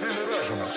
це не народжена.